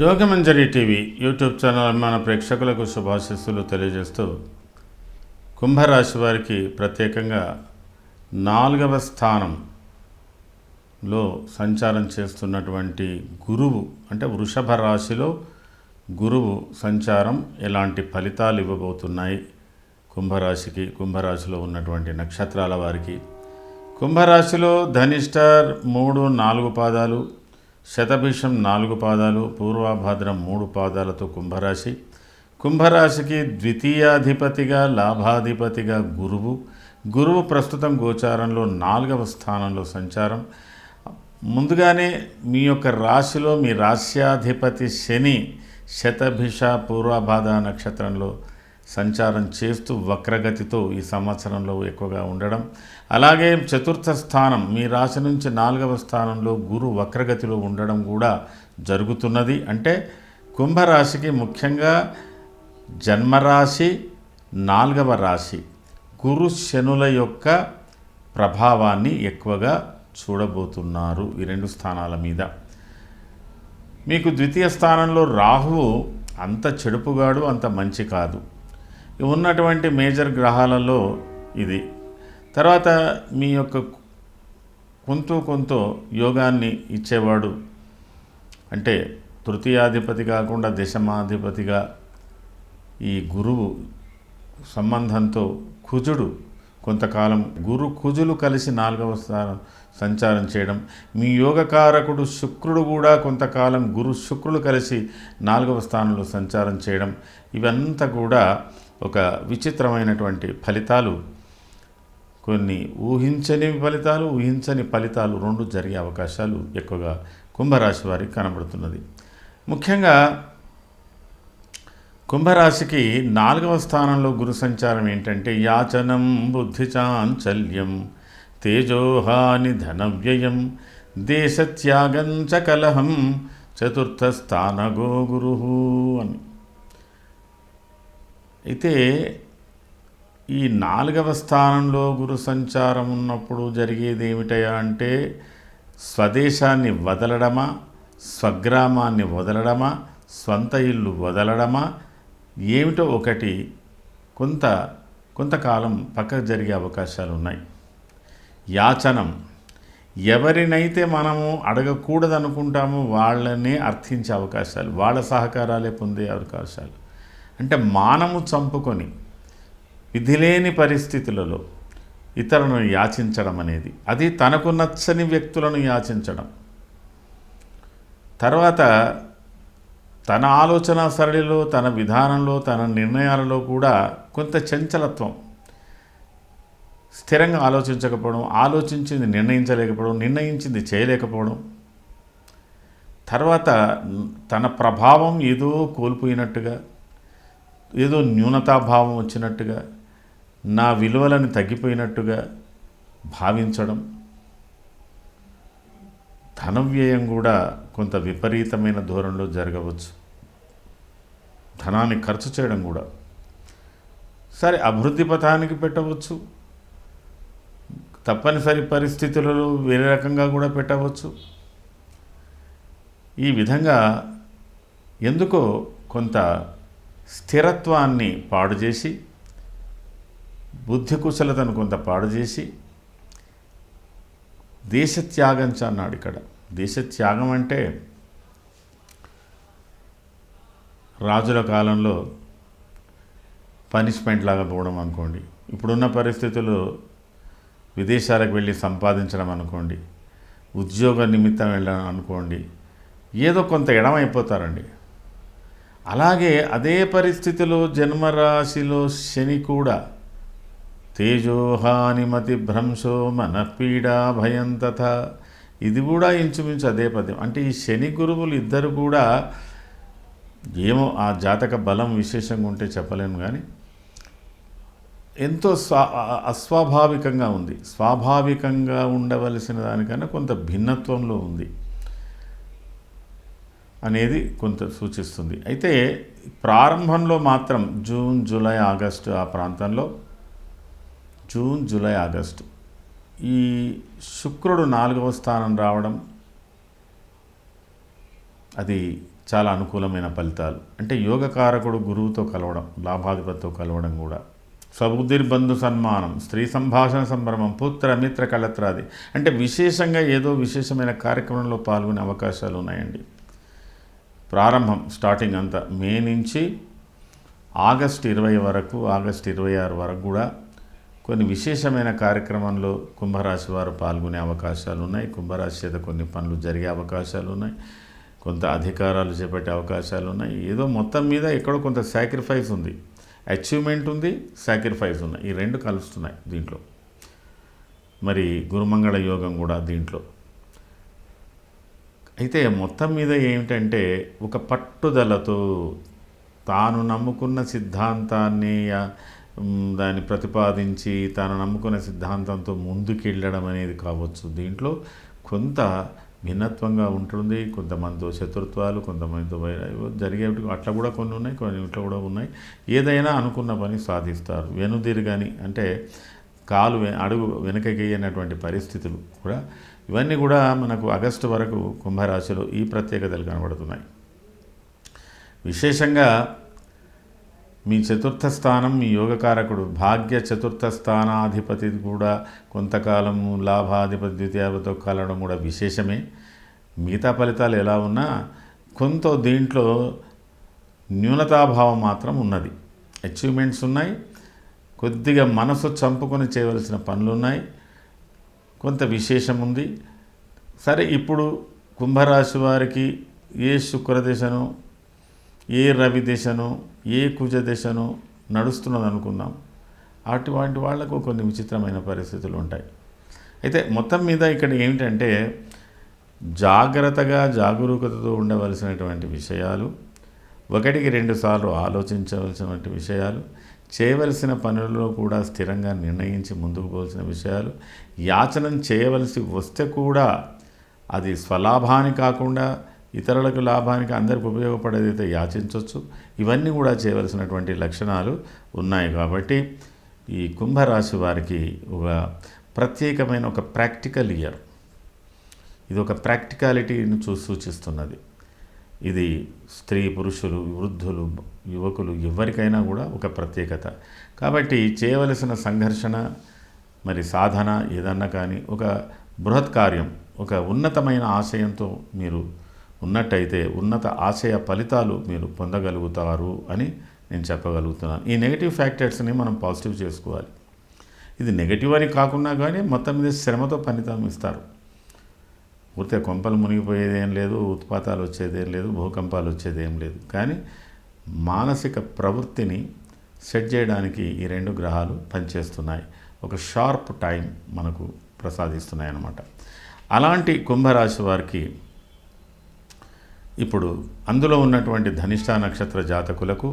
Yogamanjari TV YouTube channel మన ప్రేక్షకులకు శుభాశిస్సులు తెలియజేస్తూ కుంభరాశి వారికి ప్రత్యేకంగా నాలుగవ స్థానంలో సంచారం చేస్తున్నటువంటి గురువు అంటే వృషభ రాశిలో గురువు సంచారం ఎలాంటి ఫలితాలు ఇవ్వబోతున్నాయి? కుంభరాశికి కుంభరాశిలో ఉన్నటువంటి నక్షత్రాల వారికి. కుంభరాశిలో ధనిష్టార్ మూడు నాలుగు పాదాలు శతభిషం నాలుగు పాదాలు పూర్వాభాద్రం మూడు పాదాలతో కుంభరాశి. కుంభరాశికి ద్వితీయాధిపతిగా లాభాధిపతిగా గురువు. గురువు ప్రస్తుతం గోచారంలో నాలుగవ స్థానంలో సంచారం. ముందుగానే మీ యొక్క రాశిలో మీ రాశ్యాధిపతి శని శతభిష పూర్వాభాద నక్షత్రంలో సంచారం చేస్తూ వక్రగతితో ఈ సంవత్సరంలో ఎక్కువగా ఉండడం. అలాగే చతుర్థ స్థానం మీ రాశి నుంచి నాలుగవ స్థానంలో గురు వక్రగతిలో ఉండడం కూడా జరుగుతున్నది. అంటే కుంభరాశికి ముఖ్యంగా జన్మరాశి నాలుగవ రాశి గురు శనుల యొక్క ప్రభావాన్ని ఎక్కువగా చూడబోతున్నారు ఈ రెండు స్థానాల మీద. మీకు ద్వితీయ స్థానంలో రాహువు అంత చెడుపుగాడు అంత మంచి కాదు. ఉన్నటువంటి మేజర్ గ్రహాలలో ఇది. తర్వాత మీ యొక్క కొంత కొంత యోగాన్ని ఇచ్చేవాడు అంటే తృతీయాధిపతి కాకుండా దశమాధిపతిగా ఈ గురువు సంబంధంతో కుజుడు కొంతకాలం గురు కుజులు కలిసి నాలుగవ స్థానం సంచారం చేయడం. మీ యోగకారకుడు శుక్రుడు కూడా కొంతకాలం గురు శుక్రులు కలిసి నాలుగవ స్థానంలో సంచారం చేయడం. ఇవంతా కూడా ఒక విచిత్రమైనటువంటి ఫలితాలు కొన్ని ఊహించని ఫలితాలు ఊహించని ఫలితాలు రెండు జరిగే అవకాశాలు ఎక్కువగా కుంభరాశి వారికి కనబడుతున్నది. ముఖ్యంగా కుంభరాశికి నాలుగవ స్థానంలో గురు సంచారం ఏంటంటే యాచనం బుద్ధి చాంచల్యం తేజోహాని ధనవ్యయం దేశత్యాగం చ కలహం చతుర్థ స్థానగో గురు అని. అయితే ఈ నాలుగవ స్థానంలో గురు సంచారం ఉన్నప్పుడు జరిగేది ఏమిటయా అంటే స్వదేశాన్ని వదలడమా స్వగ్రామాన్ని వదలడమా స్వంత ఇల్లు వదలడమా ఏమిటో ఒకటి కొంత కొంతకాలం పక్కకు జరిగే అవకాశాలు ఉన్నాయి యాచనం ఎవరినైతే మనము అడగకూడదనుకుంటామో వాళ్ళనే అర్థించే అవకాశాలు వాళ్ళ సహకారాలే పొందే అవకాశాలు. అంటే మానము చంపుకొని విధిలేని పరిస్థితులలో ఇతరులను యాచించడం అనేది. అది తనకు నచ్చని వ్యక్తులను యాచించడం. తర్వాత తన ఆలోచన సరళిలో తన విధానంలో తన నిర్ణయాలలో కూడా కొంత చంచలత్వం. స్థిరంగా ఆలోచించకపోవడం ఆలోచించింది నిర్ణయించలేకపోవడం నిర్ణయించింది చేయలేకపోవడం. తర్వాత తన ప్రభావం ఏదో కోల్పోయినట్టుగా ఏదో న్యూనతాభావం వచ్చినట్టుగా నా విలువలను తగ్గిపోయినట్టుగా భావించడం. ధనవ్యయం కూడా కొంత విపరీతమైన ధోరణిలో జరగవచ్చు. ధనాన్ని ఖర్చు చేయడం కూడా. సరే అభివృద్ధి పథానికి పెట్టవచ్చు. తప్పనిసరి పరిస్థితులలో వేరే రకంగా కూడా పెట్టవచ్చు. ఈ విధంగా ఎందుకో కొంత స్థిరత్వాన్ని పాడు చేసి బుద్ధి కుశలతను కొంత పాడు చేసి దేశత్యాగం అన్నాడు ఇక్కడ. దేశత్యాగం అంటే రాజుల కాలంలో పనిష్మెంట్ లాగా పోవడం అనుకోండి. ఇప్పుడున్న పరిస్థితుల్లో విదేశాలకు వెళ్ళి సంపాదించడం అనుకోండి. ఉద్యోగ నిమిత్తం వెళ్ళడం అనుకోండి. ఏదో కొంత ఎడమైపోతారండి అలాగే అదే పరిస్థితిలో జన్మరాశిలో శని కూడా తేజోహానిమతి భ్రంశో మనఃపీడా భయం తథ ఇది కూడా ఇంచుమించు అదే పద్యం. అంటే ఈ శని గురువులు ఇద్దరు కూడా ఏమో ఆ జాతక బలం విశేషంగా ఉంటే చెప్పలేను కానీ ఎంతో స్వా అస్వాభావికంగా ఉంది. స్వాభావికంగా ఉండవలసిన దానికన్నా కొంత భిన్నత్వంలో ఉంది. అనేది కొంత సూచిస్తుంది. అయితే ప్రారంభంలో మాత్రం జూన్ జూలై ఆగస్టు ఆ ప్రాంతంలో జూన్ జూలై ఆగస్టు ఈ శుక్రుడు నాలుగవ స్థానం రావడం అది చాలా అనుకూలమైన ఫలితాలు. అంటే యోగకారకుడు గురువుతో కలవడం లాభాధిపతితో కలవడం కూడా. సబుద్ధిర్బంధు సన్మానం స్త్రీ సంభాషణ సంభ్రమం పుత్ర మిత్ర కళత్రాది. అంటే విశేషంగా ఏదో విశేషమైన కార్యక్రమంలో పాల్గొనే అవకాశాలు ఉన్నాయండి. ప్రారంభం స్టార్టింగ్ అంతా. మే నుంచి ఆగస్ట్ ఇరవై వరకు ఆగస్ట్ ఇరవై ఆరు వరకు కూడా కొన్ని విశేషమైన కార్యక్రమంలో కుంభరాశి వారు పాల్గొనే అవకాశాలు ఉన్నాయి. కుంభరాశి చేత కొన్ని పనులు జరిగే అవకాశాలు ఉన్నాయి. కొంత అధికారాలు చేపట్టే అవకాశాలు ఉన్నాయి. ఏదో మొత్తం మీద ఎక్కడో కొంత సాక్రిఫైస్ ఉంది. అచీవ్మెంట్ ఉంది సాక్రిఫైస్ ఉన్నాయి. ఈ రెండు కలుస్తున్నాయి దీంట్లో. మరి గురుమంగళ యోగం కూడా దీంట్లో. అయితే మొత్తం మీద ఏమిటంటే ఒక పట్టుదలతో తాను నమ్ముకున్న సిద్ధాంతాన్ని దాన్ని ప్రతిపాదించి తాను నమ్ముకున్న సిద్ధాంతంతో ముందుకెళ్ళడం అనేది కావచ్చు. దీంట్లో కొంత భిన్నత్వంగా ఉంటుంది కొంతమందితో శత్రుత్వాలు కొంతమందితో జరిగేవి అట్లా కూడా కొన్ని ఉన్నాయి కొన్ని ఇట్లా కూడా ఉన్నాయి. ఏదైనా అనుకున్న పని సాధిస్తారు. వెనుదిరుగని అంటే కాలు వె- అడుగు వెనకగేయనటువంటి పరిస్థితులు కూడా ఇవన్నీ కూడా మనకు ఆగస్టు వరకు కుంభరాశిలో ఈ ప్రత్యేకతలు కనబడుతున్నాయి. విశేషంగా మీ చతుర్థ స్థానం మీ యోగకారకుడు భాగ్య చతుర్థ స్థానాధిపతి కూడా కొంతకాలం లాభాధిపతి ద్వితీయాలతో కలవడం కూడా విశేషమే. మిగతా ఫలితాలు ఎలా ఉన్నా కొంత దీంట్లో న్యూనతాభావం మాత్రం ఉన్నది. అచీవ్మెంట్స్ ఉన్నాయి. కొద్దిగా మనసు చంపుకొని చేయవలసిన పనులు ఉన్నాయి. కొంత విశేషం ఉంది సరే ఇప్పుడు కుంభరాశి వారికి ఏ శుక్రదశను ఏ రవి దశను ఏ కుజ దశను నడుస్తున్నది అనుకుందాం అటువంటి వాళ్ళకు కొన్ని విచిత్రమైన పరిస్థితులు ఉంటాయి అయితే మొత్తం మీద ఇక్కడ ఏమిటంటే జాగ్రత్తగా జాగరూకతతో ఉండవలసినటువంటి విషయాలు ఒకటికి రెండు సార్లు ఆలోచించవలసినటువంటి విషయాలు చేయవలసిన పనులలో కూడా స్థిరంగా నిర్ణయించి ముందుకు పోల్సిన విషయాలు. యాచనం చేయవలసి వస్తే కూడా అది స్వలాభాన్ని కాకుండా ఇతరులకు లాభానికి అందరికి ఉపయోగపడేదైతే యాచించవచ్చు ఇవన్నీ కూడా చేయవలసినటువంటి లక్షణాలు ఉన్నాయి కాబట్టి ఈ కుంభరాశి వారికి ఒక ప్రత్యేకమైన ఒక ప్రాక్టికల్ ఇయర్. ఇది ఒక ప్రాక్టికాలిటీని చూ సూచిస్తున్నది. ఇది స్త్రీ పురుషులు వృద్ధులు యువకులు ఎవరికైనా కూడా ఒక ప్రత్యేకత. కాబట్టి చేయవలసిన సంఘర్షణ మరి సాధన ఏదన్నా కానీ ఒక బృహత్ కార్యం ఒక ఉన్నతమైన ఆశయంతో మీరు ఉన్నట్టయితే ఉన్నత ఆశయ ఫలితాలు మీరు పొందగలుగుతారు అని నేను చెప్పగలుగుతున్నాను. ఈ నెగిటివ్ ఫ్యాక్టర్స్ని మనం పాజిటివ్ చేసుకోవాలి. ఇది నెగిటివ్ అని కాకుండా కానీ మొత్తం మీద శ్రమతో ఫలితం ఇస్తారు. ఊరితే కొంపలు మునిగిపోయేదేం లేదు ఉత్పాతాలు వచ్చేదేం లేదు భూకంపాలు వచ్చేదేం లేదు. కానీ మానసిక ప్రవృత్తిని సెట్ చేయడానికి ఈ రెండు గ్రహాలు పనిచేస్తున్నాయి. ఒక షార్ప్ టైం మనకు ప్రసాదిస్తున్నాయి అన్నమాట అలాంటి కుంభరాశి వారికి ఇప్పుడు అందులో ఉన్నటువంటి ధనిష్ట నక్షత్ర జాతకులకు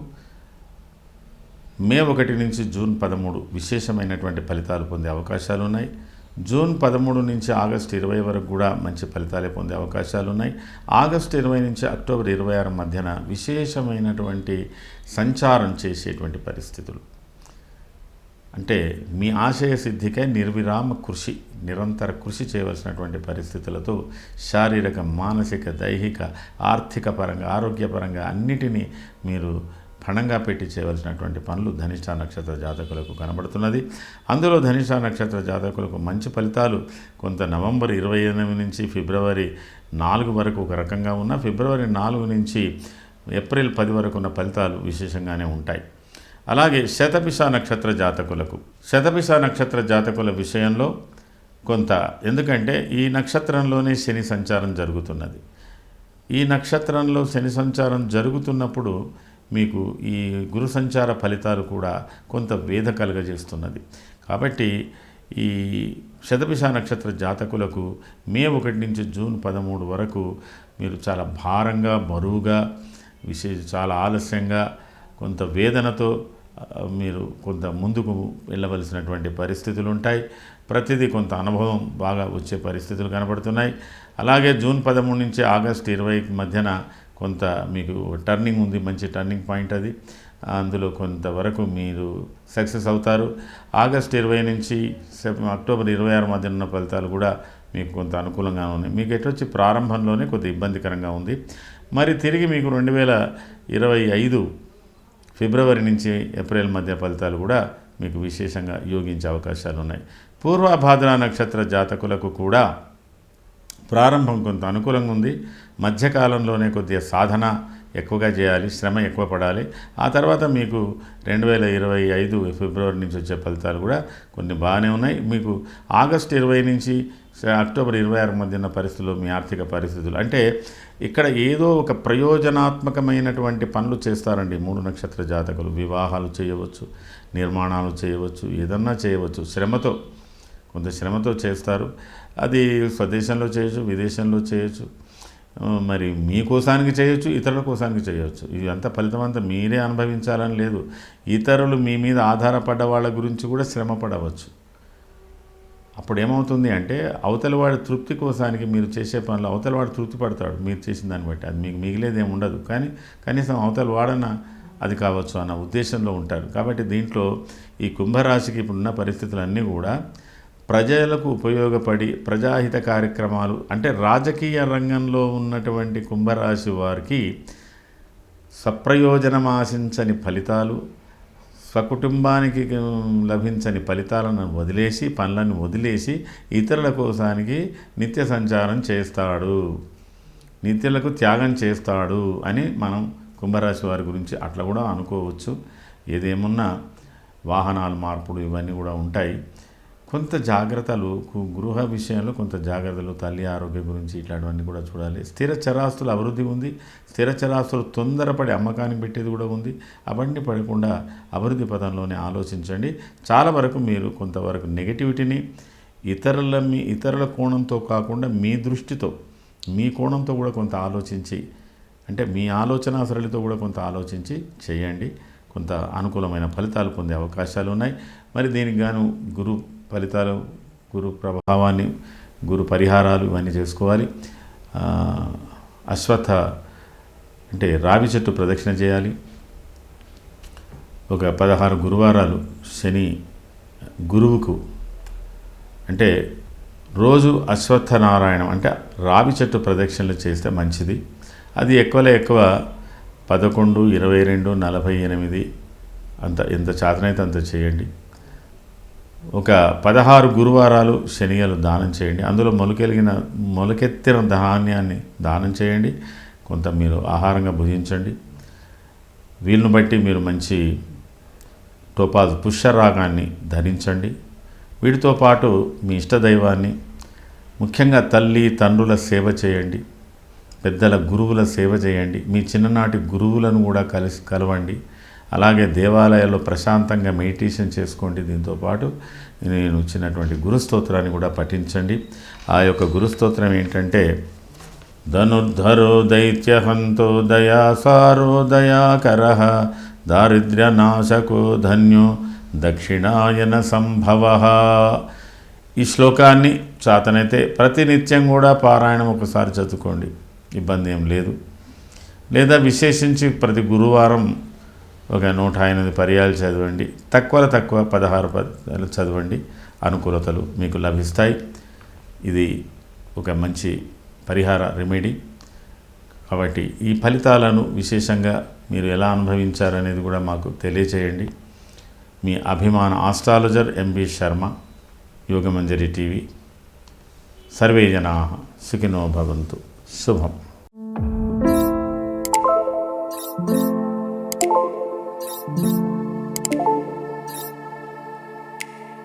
మే ఒకటి నుంచి జూన్ పదమూడు విశేషమైనటువంటి ఫలితాలు పొందే అవకాశాలు ఉన్నాయి జూన్ పదమూడు నుంచి ఆగస్టు ఇరవై వరకు కూడా మంచి ఫలితాలే పొందే అవకాశాలు ఉన్నాయి ఆగస్టు ఇరవై నుంచి అక్టోబర్ ఇరవై ఆరు మధ్యన విశేషమైనటువంటి సంచారం చేసేటువంటి పరిస్థితులు. అంటే మీ ఆశయ సిద్ధికై నిర్విరామ కృషి నిరంతర కృషి చేయవలసినటువంటి పరిస్థితులతో శారీరక మానసిక దైహిక ఆర్థిక పరంగా ఆరోగ్యపరంగా అన్నిటినీ మీరు పణంగా పెట్టి చేయవలసినటువంటి పనులు ధనిష్ట నక్షత్ర జాతకులకు కనబడుతున్నది. అందులో ధనిష్ట నక్షత్ర జాతకులకు మంచి ఫలితాలు కొంత నవంబర్ ఇరవై ఎనిమిది నుంచి ఫిబ్రవరి నాలుగు వరకు ఒక రకంగా ఉన్న ఫిబ్రవరి నాలుగు నుంచి ఏప్రిల్ పది వరకు ఉన్న ఫలితాలు విశేషంగానే ఉంటాయి. అలాగే శతపిష నక్షత్ర జాతకులకు శతపిష నక్షత్ర జాతకుల విషయంలో కొంత ఎందుకంటే ఈ నక్షత్రంలోనే శని సంచారం జరుగుతున్నది. ఈ నక్షత్రంలో శని సంచారం జరుగుతున్నప్పుడు మీకు ఈ గురు సంచార ఫలితాలు కూడా కొంత వేద కలుగజేస్తున్నది. కాబట్టి ఈ శతభిష నక్షత్ర జాతకులకు మే ఒకటి నుంచి జూన్ పదమూడు వరకు మీరు చాలా భారంగా బరువుగా విశేష చాలా ఆలస్యంగా కొంత వేదనతో మీరు కొంత ముందుకు వెళ్ళవలసినటువంటి పరిస్థితులు ఉంటాయి ప్రతిదీ కొంత అనుభవం బాగా వచ్చే పరిస్థితులు కనబడుతున్నాయి. అలాగే జూన్ పదమూడు నుంచి ఆగస్టు ఇరవై మధ్యన కొంత మీకు టర్నింగ్ ఉంది మంచి టర్నింగ్ పాయింట్ అది. అందులో కొంతవరకు మీరు సక్సెస్ అవుతారు. ఆగస్ట్ ఇరవై నుంచి సెప్ అక్టోబర్ ఇరవై ఆరు మధ్య ఉన్న ఫలితాలు కూడా మీకు కొంత అనుకూలంగా ఉన్నాయి. మీకు ఎటొచ్చి ప్రారంభంలోనే కొద్ది ఇబ్బందికరంగా ఉంది. మరి తిరిగి మీకు రెండు వేల ఇరవై ఐదు ఫిబ్రవరి నుంచి ఏప్రిల్ మధ్య ఫలితాలు కూడా మీకు విశేషంగా యోగించే అవకాశాలు ఉన్నాయి. పూర్వభాద్ర నక్షత్ర జాతకులకు కూడా ప్రారంభం కొంత అనుకూలంగా ఉంది. మధ్యకాలంలోనే కొద్దిగా సాధన ఎక్కువగా చేయాలి శ్రమ ఎక్కువ పడాలి. ఆ తర్వాత మీకు రెండు వేల ఇరవై ఐదు ఫిబ్రవరి నుంచి వచ్చే ఫలితాలు కూడా కొన్ని బాగానే ఉన్నాయి. మీకు ఆగస్టు ఇరవై నుంచి అక్టోబర్ ఇరవై ఆరు మధ్య ఉన్న పరిస్థితులు మీ ఆర్థిక పరిస్థితులు. అంటే ఇక్కడ ఏదో ఒక ప్రయోజనాత్మకమైనటువంటి పనులు చేస్తారండి. మూడు నక్షత్ర జాతకులు వివాహాలు చేయవచ్చు నిర్మాణాలు చేయవచ్చు ఏదన్నా చేయవచ్చు. శ్రమతో కొంత శ్రమతో చేస్తారు. అది స్వదేశంలో చేయొచ్చు విదేశంలో చేయొచ్చు. మరి మీ కోసానికి చేయొచ్చు ఇతరుల కోసానికి చేయొచ్చు. ఇదంతా ఫలితం అంతా మీరే అనుభవించాలని లేదు. ఇతరులు మీ మీద ఆధారపడ్డ వాళ్ళ గురించి కూడా శ్రమ పడవచ్చు అప్పుడు ఏమవుతుంది అంటే అవతల వాడి తృప్తి కోసానికి మీరు చేసే పనులు అవతల వాడు తృప్తి పడతాడు మీరు చేసిన దాన్ని బట్టి. అది మీకు మిగిలేదేం ఏమి ఉండదు. కానీ కనీసం అవతల వాడన అది కావచ్చు అన్న ఉద్దేశంలో ఉంటారు. కాబట్టి దీంట్లో ఈ కుంభరాశికి ఇప్పుడున్న పరిస్థితులన్నీ కూడా ప్రజలకు ఉపయోగపడి ప్రజాహిత కార్యక్రమాలు అంటే రాజకీయ రంగంలో ఉన్నటువంటి కుంభరాశి వారికి సప్రయోజనం ఆశించని ఫలితాలు స్వకుటుంబానికి లభించని ఫలితాలను వదిలేసి పనులను వదిలేసి ఇతరుల కోసానికి నిత్య సంచారం చేస్తాడు. నిత్యులకు త్యాగం చేస్తాడు అని మనం కుంభరాశి వారి గురించి అట్లా కూడా అనుకోవచ్చు. ఏదేమున్నా వాహనాలు మార్పులు ఇవన్నీ కూడా ఉంటాయి. కొంత జాగ్రత్తలు గృహ విషయంలో కొంత జాగ్రత్తలు తల్లి ఆరోగ్యం గురించి ఇట్లాంటివన్నీ కూడా చూడాలి. స్థిర చరాస్తుల అభివృద్ధి ఉంది. స్థిర చరాస్తులు తొందరపడి అమ్మకాన్ని పెట్టేది కూడా ఉంది. అవన్నీ పడకుండా అభివృద్ధి పదంలోనే ఆలోచించండి. చాలా వరకు మీరు కొంతవరకు నెగిటివిటీని ఇతరుల మీ ఇతరుల కోణంతో కాకుండా మీ దృష్టితో మీ కోణంతో కూడా కొంత ఆలోచించి అంటే మీ ఆలోచన సరళితో కూడా కొంత ఆలోచించి చేయండి. కొంత అనుకూలమైన ఫలితాలు పొందే అవకాశాలు ఉన్నాయి. మరి దీనికి గాను గురు ఫలితాలు గురు ప్రభావాన్ని గురు పరిహారాలు ఇవన్నీ చేసుకోవాలి. అశ్వత్థ అంటే రావి చెట్టు ప్రదక్షిణ చేయాలి. ఒక పదహారు గురువారాలు శని గురువుకు అంటే రోజు అశ్వత్థనారాయణం అంటే రావి చెట్టు ప్రదక్షిణలు చేస్తే మంచిది. అది ఎక్కువలో ఎక్కువ పదకొండు ఇరవై రెండు నలభై ఎనిమిది అంత ఎంత చేతనైతే అంత చేయండి. ఒక పదహారు గురువారాలు శనిగలు దానం చేయండి. అందులో మొలకెలిగిన మొలకెత్తిన ధాన్యాన్ని దానం చేయండి. కొంత మీరు ఆహారంగా భుజించండి. వీళ్ళని బట్టి మీరు మంచి టోపాజ్ పుష్యరాగాన్ని ధరించండి. వీటితో పాటు మీ ఇష్టదైవాన్ని ముఖ్యంగా తల్లి తండ్రుల సేవ చేయండి. పెద్దల గురువుల సేవ చేయండి. మీ చిన్ననాటి గురువులను కూడా కలిసి కలవండి. అలాగే దేవాలయాల్లో ప్రశాంతంగా మెడిటేషన్ చేసుకోండి. దీంతో పాటు నేను ఇచ్చినటువంటి గురుస్తోత్రాన్ని కూడా పఠించండి. ఆ యొక్క గురుస్తోత్రం ఏంటంటే ధనుర్ధరో దైత్యహంతో దయాసారో దయాకర దారిద్ర్యనాశకో ధన్యో దక్షిణాయన సంభవ. ఈ శ్లోకాన్ని చాతనైతే ప్రతినిత్యం కూడా పారాయణం ఒకసారి చదువుకోండి. ఇబ్బంది ఏం లేదు. లేదా విశేషించి ప్రతి గురువారం ఒక నూట ఎనిమిది పర్యాలు చదవండి. తక్కువలో తక్కువ పదహారు పదాలు చదవండి. అనుకూలతలు మీకు లభిస్తాయి. ఇది ఒక మంచి పరిహార రెమెడీ కాబట్టి ఈ ఫలితాలను విశేషంగా మీరు ఎలా అనుభవించారనేది కూడా మాకు తెలియచేయండి. మీ అభిమాన astrologer MB Sharma Yogamanjari TV. Survey జనా సుఖినో భవంతు. శుభం.